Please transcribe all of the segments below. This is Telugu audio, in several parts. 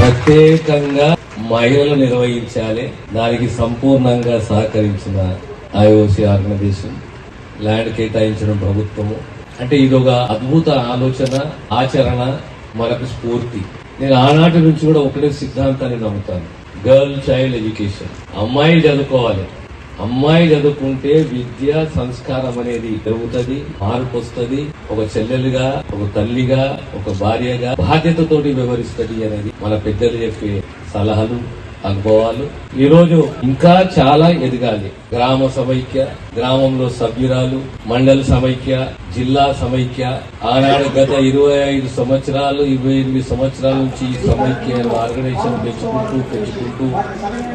ప్రత్యేకంగా మహిళలు నిర్వహించాలి. దానికి సంపూర్ణంగా సహకరించిన ఐఓసీ ఆర్గనైజేషన్ ల్యాండ్ కేటాయించిన ప్రభుత్వము. అంటే ఇది ఒక అద్భుత ఆలోచన ఆచరణ మనకు స్ఫూర్తి. నేను ఆనాటి నుంచి కూడా ఒకటే సిద్ధాంతాన్ని నమ్ముతాను. Girl child education. అమ్మాయిలు చదువుకోవాలి. అమ్మాయి చదువుకుంటే విద్య సంస్కారం అనేది పెరుగుతుంది మార్పు వస్తుంది. ఒక చెల్లెలుగా ఒక తల్లిగా ఒక భార్యగా బాధ్యతతోటి వ్యవహరిస్తుంది అనేది మన పెద్దలు చెప్పే సలహాలు. అనుభవాలు. ఈరోజు ఇంకా చాలా ఎదగాలి. గ్రామ సమైక్య గ్రామంలో సభ్యురాలు మండల సమైక్య జిల్లా సమైక్య. ఆనాడు గత ఇరవై ఐదు సంవత్సరాలు ఇరవై ఎనిమిది సంవత్సరాల నుంచి ఈ సమైక్య ఆర్గనైజేషన్ పెంచుకుంటూ పెంచుకుంటూ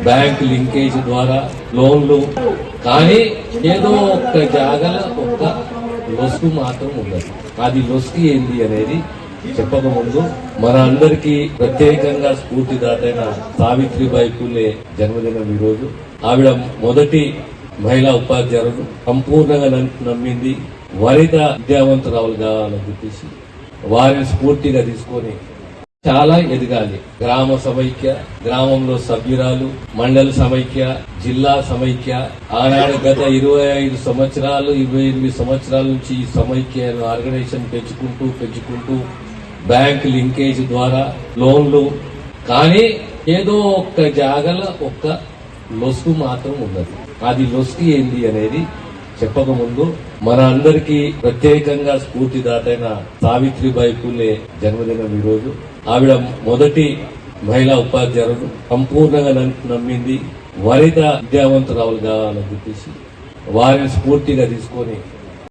బ్యాంక్ లింకేజ్ ద్వారా లోన్లు. కానీ ఏదో ఒక్క జాగల ఒక్క లొసుగు మాత్రం ఉండదు. అది లొసుగు ఏంది అనేది చెప్పక ముందు మన అందరికీ ప్రత్యేకంగా స్ఫూర్తిదాతైన సావిత్రిబాయి పూలే జన్మదినం ఈరోజు. రోజు ఆవిడ మొదటి మహిళా ఉపాధ్యాయులు సంపూర్ణంగా నమ్మింది వరిత విద్యావంతురాలు కావాలని చెప్పేసి వారిని స్ఫూర్తిగా తీసుకొని చాలా ఎదగాలి. గ్రామ సమైక్య గ్రామంలో సభ్యురాలు మండల సమైక్య జిల్లా సమైక్య. ఆనాడు గత ఇరవై ఐదు సంవత్సరాలు ఇరవై ఎనిమిది సంవత్సరాల నుంచి ఈ సమైక్య ఆర్గనైజేషన్ పెంచుకుంటూ పెంచుకుంటూ బ్యాంక్ లింకేజ్ ద్వారా లోన్లు. కానీ ఏదో ఒక్క జాగల ఒక్క లొసుగు మాత్రం ఉండదు. అది లొసుగు ఏంది అనేది చెప్పకముందు మన అందరికీ ప్రత్యేకంగా స్ఫూర్తిదాతైన సావిత్రిబాయి పూలే జన్మదినం ఈ రోజు ఆవిడ మొదటి మహిళా ఉపాధ్యాయులు సంపూర్ణంగా నమ్మింది. వరిత విద్యావంతురాలు కావాలని చెప్పేసి వారిని స్ఫూర్తిగా తీసుకొని